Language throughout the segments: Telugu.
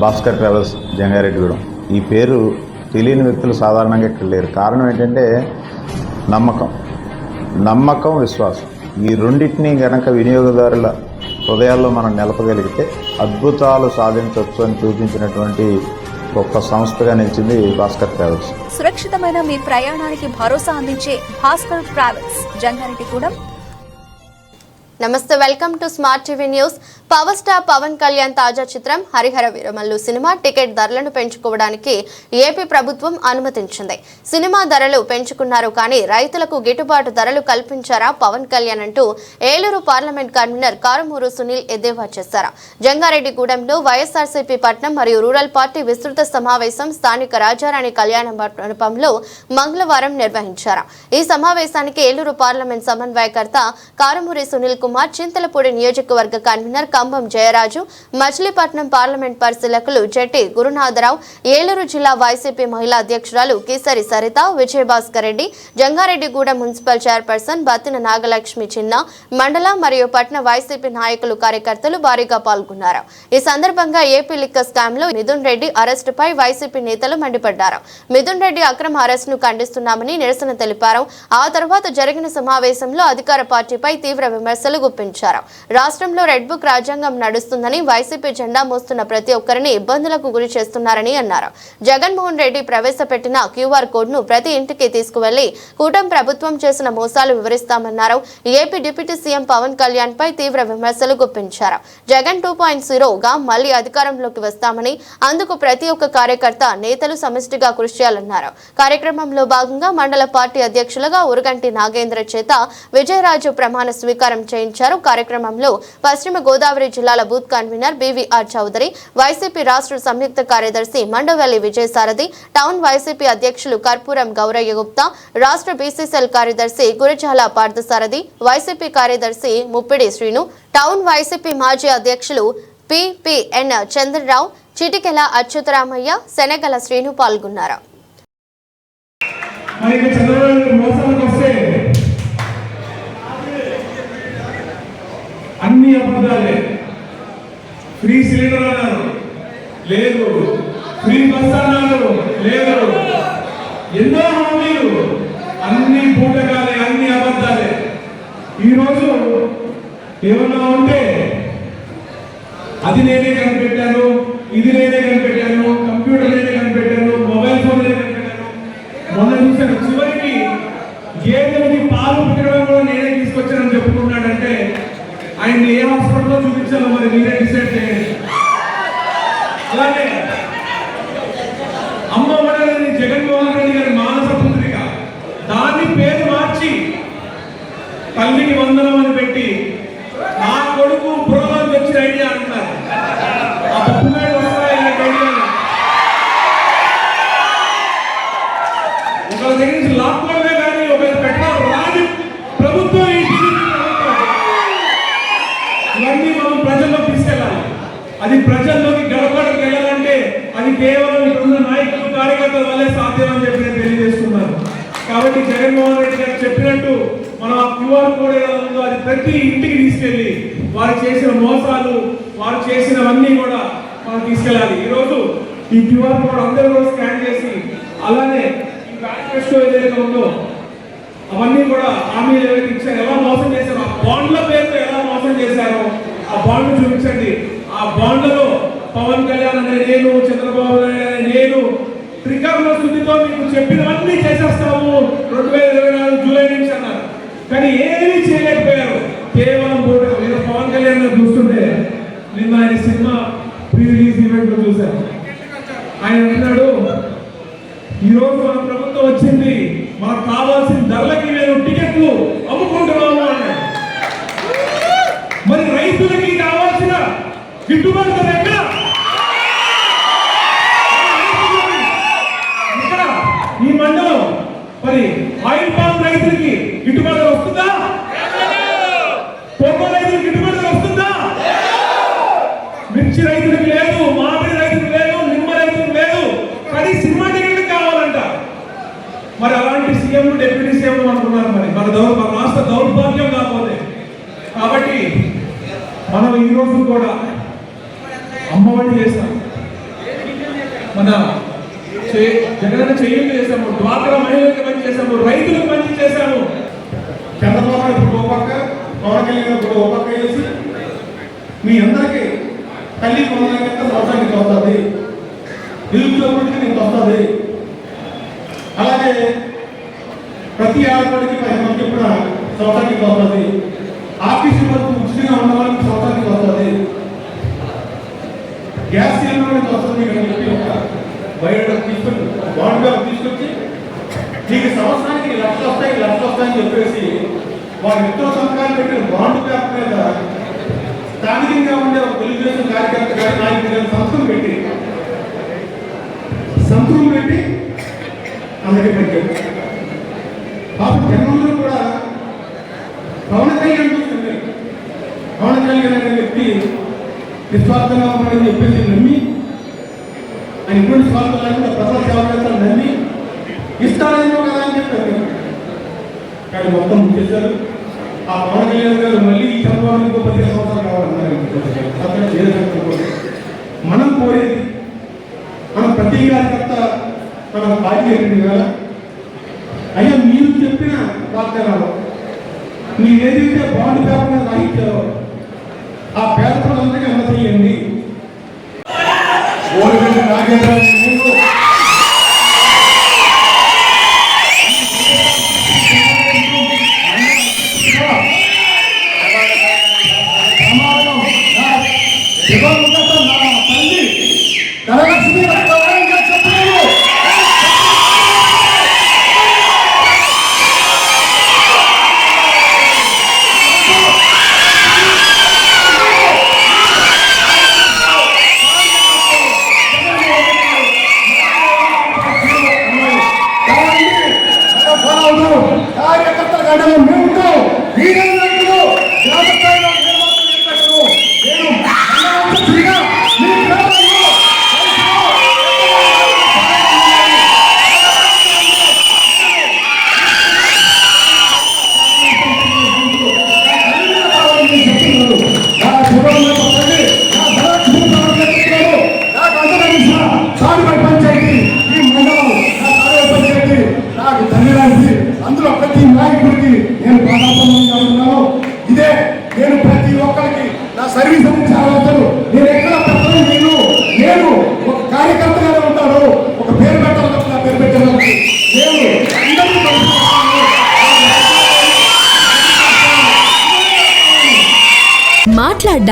భాస్కర్ ట్రావెల్స్ జంగారెడ్డిగూడెం. ఈ పేరు తెలియని వ్యక్తులు సాధారణంగా ఇక్కడ లేరు. కారణం ఏంటంటే నమ్మకం. నమ్మకం విశ్వాసం. ఈ రెండింటిని గనక వినియోగదారుల హృదయాల్లో మనం నిలపగలిగితే అద్భుతాలు సాధించవచ్చు అని చూపించినటువంటి గొప్ప సంస్థగా నిలిచింది భాస్కర్ ట్రావెల్స్. సురక్షితమైన మీ ప్రయాణానికి భరోసా అందించే భాస్కర్ ట్రావెల్స్ జంగారెడ్డిగూడెం. నమస్తే welcome to smart TV news. Power star Pawan Kalyan తాజా చిత్రం హరిహర వీరమల్లు సినిమా టికెట్ ధరలను పెంచుకోవడానికి ఏపీ ప్రభుత్వం అనుమతించింది. సినిమా ధరలు పెంచుకున్నారు కానీ రైతులకు గిట్టుబాటు ధరలు కల్పించారా పవన్ కళ్యాణ్ అంటూ ఏలూరు పార్లమెంట్ కన్వీనర్ కారుమూరు సునీల్ ఎద్దేవా చేశారు. జంగారెడ్డిగూడెంలో వైఎస్ఆర్సీపీ పట్నం మరియు రూరల్ పార్టీ విస్తృత సమావేశం స్థానిక రాజారాణి కళ్యాణ మండపంలో మంగళవారం నిర్వహించారు. ఈ సమావేశానికి ఏలూరు పార్లమెంట్ సమన్వయకర్త కారుమూరి సునీల్ కుమార్ చింతలపూడి నియోజకవర్గ కన్వీనర్ కంభం జయరాజు మచిలీపట్నం పార్లమెంట్ పరిశీలకులు జట్టి గురునాథరావు ఏలూరు జిల్లా వైసీపీ మహిళా అధ్యక్షురాలు కేసరి సరిత విజయభాస్కర్ రెడ్డి జంగారెడ్డిగూడెం మున్సిపల్ చైర్పర్సన్ బత్తిన నాగలక్ష్మి చిన్న మండల మరియు పట్న వైసీపీ నాయకులు కార్యకర్తలు భారీగా పాల్గొన్నారు. ఈ సందర్భంగా ఏపీ లిక్క స్కామ్లో మిథున్ రెడ్డి అరెస్టుపై వైసీపీ నేతలు మండిపడ్డారు. మిథున్ రెడ్డి అక్రమ అరెస్టును ఖండిస్తున్నామని నిరసన తెలిపారు. ఆ తర్వాత జరిగిన సమావేశంలో అధికార పార్టీపై తీవ్ర విమర్శలు గుప్పించారు. రాష్ట్రంలో రెడ్ బుక్ రాజ్యాంగం నడుస్తుందని వైసీపీ జెండా మోస్తున్న ప్రతి ఒక్కరిని ఇబ్బందులకు గురి చేస్తున్నారని అన్నారు. జగన్మోహన్ రెడ్డి ప్రవేశపెట్టిన క్యూఆర్ కోడ్ను ప్రతి ఇంటికి తీసుకువెళ్ళి కూటమి ప్రభుత్వం చేసిన మోసాలు వివరిస్తామన్నారు. AP deputy CM Pawan Kalyan పై తీవ్ర విమర్శలు గుప్పించారు. జగన్ టూ పాయింట్ జీరోగా మళ్ళీ అధికారంలోకి వస్తామని అందుకు ప్రతి ఒక్క కార్యకర్త నేతలు సమిష్టిగా కృషి చేయాలన్నారు. కార్యక్రమంలో భాగంగా మండల పార్టీ అధ్యక్షులుగా ఉరగంటి నాగేంద్ర చేత విజయరాజు ప్రమాణ స్వీకారం చేయించారు. కార్యక్రమంలో పశ్చిమ గోదావరి జిల్లాల booth convener BVR Chowdary YCP రాష్ట్ర సంయుక్త కార్యదర్శి మండవల్లి విజయసారథి టౌన్ వైసీపీ అధ్యక్షులు కర్పూరం గౌరయ్య గుప్తా రాష్ట్ర బీసీసీఎల్ కార్యదర్శి గురిజాల పార్థసారథి వైసీపీ కార్యదర్శి ముప్పిడి శ్రీను టౌన్ వైసీపీ మాజీ అధ్యక్షులు పిపిఎన్ చంద్రరావు చిటికెల అచ్యుతరామయ్య శనగల శ్రీను పాల్గొన్నారు. అన్ని అబద్ధాలే. ఫ్రీ సిలిండర్ అన్నారు. లేదు. ఫ్రీ బస్ అన్నారు. లేదు. ఎన్నో హామీలు. అన్ని పూటకాలే అన్ని అబద్ధాలే. ఈరోజు ఏమన్నా ఉంటే అది నేనే కనిపెట్టాను ఇది నేనే కనిపెట్టాను కంప్యూటర్ నేనే కనిపెట్టాను మొబైల్ ఫోన్ నేనే కనిపెట్టాను. మొన్న చూశాను చివరికి గేదెలకి పాలు పుట్టడం కూడా నేనే తీసుకొచ్చానని చెప్పుకున్నాడంటే ఆయన ఏ హాస్పిటల్లో చూపించాలో మరి మీరే డిసైడ్ చేయండి అలాగే అమ్మ ఒడని జగన్మోహన్ రెడ్డి గారి మానస పుత్రిక దాన్ని పేరు మార్చి తల్లికి వందనం అని పెట్టి నా కొడుకు బుర్రలోకి వచ్చిన ఐడియా అంటున్నారు ఆ పప్పుమేడు వస్తాయి ఈ ఐడియాలు ఒకళ్ళ దగ్గర నుంచి లాక్కోవడమే కానీ ఒకళ్ళు పెట్టాలి రాని ప్రభుత్వం ఈ టీడీపీ ప్రభుత్వం. ఇవన్నీ మనం ప్రజల్లోకి తీసుకెళ్ళాలి అది ప్రజల్లోకి గడపడానికి వెళ్ళాలంటే అది కేవలం ఇప్పుడున్న నాయకులు కార్యకర్తల వల్లే సాధ్యం అని చెప్పి నేను తెలియజేస్తున్నాను. కాబట్టి జగన్మోహన్ రెడ్డి గారు చెప్పినట్టు మనం ఆ క్యూఆర్ కోడ్ ఏదో ఉందో అది ప్రతి ఇంటికి తీసుకెళ్ళి వారు చేసిన మోసాలు వారు చేసినవన్నీ కూడా మనం తీసుకెళ్ళాలి. ఈరోజు ఈ క్యూఆర్ కోడ్ అందరూ కూడా స్కాన్ చేసి అలానే ఈ మేనిఫెస్టో ఏదైతే ఉందో అవన్నీ కూడా హామీలు ఏవైతే ఇచ్చారు ఎలా మోసం చేశారో ఆ బాండ్ల పేరుతో ఎలా మోసం చేశారో ఆ బాండ్లు చూపించండి. ఆ బాండ్లలో పవన్ కళ్యాణ్ అనే నేను చంద్రబాబు నాయుడు అనే నేను త్రికరణ శుద్ధితో మీకు చెప్పినవన్నీ చేసేస్తాము. రెండు వేల ఇరవై నాలుగు జూలై నుంచి అన్నారు. కానీ ఏ చేయలేకపోయారు కేవలం బోర్డు నేను పవన్ కళ్యాణ్ గారు చూస్తుంటే నిన్న ఆయన సినిమా ప్రీ రిలీజ్ ఈవెంట్లో చూశాను ఆయన అంటున్నాడు ఈ రోజు మన ప్రభుత్వం వచ్చింది మనకు కావాల్సిన ధరలకి నేను టికెట్లు అమ్ముకుంటున్నాము అన్నాడు మరి రైతులకి కావాల్సిన గిట్టుబాటు ధర ఎక్కడ ఇక్కడ ఈ మండలం మరి ఆయిల్ పామ్ రైతులకి గిట్టుబాటు ధర వస్తుందా కోకో రైతులకి గిట్టుబాటు ధర వస్తుందా మిర్చి రైతులకు లేదు మామిడి రైతులకు లేదు నిమ్మ రైతులకు లేదు. కానీ సినిమా టికెట్లు కావాలంట. మరి అలాంటి సీఎం డిప్యూటీ సీఎం అనుకున్నారు మరి. మన దౌర్ మన రాష్ట్ర దౌర్భాగ్యం కాకపోతే. కాబట్టి మనం ఈ రోజు కూడా అమ్మఒడి చేస్తాం. మన చే- జగనన్న చెయ్యలు చేశాము. డ్వాక్రా మహిళలకు పని చేశాము. రైతులకు పని చేశాము. చంద్రబాబు నాయుడు ఇప్పుడు ఓ పక్క పవన్ కళ్యాణ్ ఇప్పుడు ఓ పక్క వేసి మీ అందరికీ తల్లి పొందడం కింద సంవత్సరానికి వస్తుంది. నిరుద్యోగుడికి నీకు వస్తుంది. అలాగే ప్రతి ఆడపడికి పది మంది కూడా సంవత్సరానికి వస్తుంది. ఆఫీసు వరకు ఉచితంగా ఉన్న వాళ్ళకి సంవత్సరానికి వస్తుంది. గ్యాస్ సిలిండర్ వస్తుంది అని చెప్పి ఒక బయట తీసుకొని బాండ్ బ్యాగ్ తీసుకొచ్చి నీకు సంవత్సరానికి లక్షలు వస్తాయి లక్షలు వస్తాయని చెప్పేసి వారు ఎంతో సంతకాలు పెట్టిన బాండ్ బ్యాగ్ మీద స్థానికంగా ఉండే ఒక తెలుగుదేశం కార్యకర్త గారి నాయకుడి గారి సంతకం పెట్టి. సంతకం పెట్టి అందరికీ పెట్టారు పాపం జనంలో కూడా పవన కళ్యాణ్ చూస్తుంది పవన కళ్యాణ్ అనే వ్యక్తి నిస్వార్థంగా ఉన్నాడని చెప్పేసి నమ్మి ఆయన ఇటువంటి స్వార్థం లేకుండా ప్రజల సేవ నమ్మి ఇస్తారేమో కదా అని చెప్పారు. కానీ మొత్తం చేశారు. ఆ పవన్ కళ్యాణ్ గారు మళ్ళీ ఈ చంద్రబాబు ఇంకో పదిహేను సంవత్సరాలు కావాలన్నారు. అతను ఏ కోరేది. మనం కోరేది మన ప్రతి కార్యకర్త మన బాధ్యత కదా అయ్యా మీరు చెప్పిన వాగ్దానాలు మీరు ఏదైతే బాండ్ పేపర్ మీద రాయించారో ఆ పేపర్ అందరికీ అందజేయండి ఓడిగడ్డ నాగేంద్ర সবাই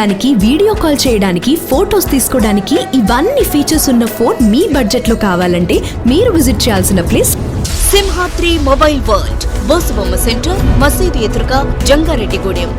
చేయడానికి వీడియో కాల్ చేయడానికి ఫొటోస్ తీసుకోవడానికి ఇవన్నీ ఫీచర్స్ ఉన్న ఫోన్ మీ బడ్జెట్లో కావాలంటే మీరు విజిట్ చేయాల్సిన place Simhadri mobile world Bosubomma centre మసీదు ఎదురుగా జంగారెడ్డిగూడెం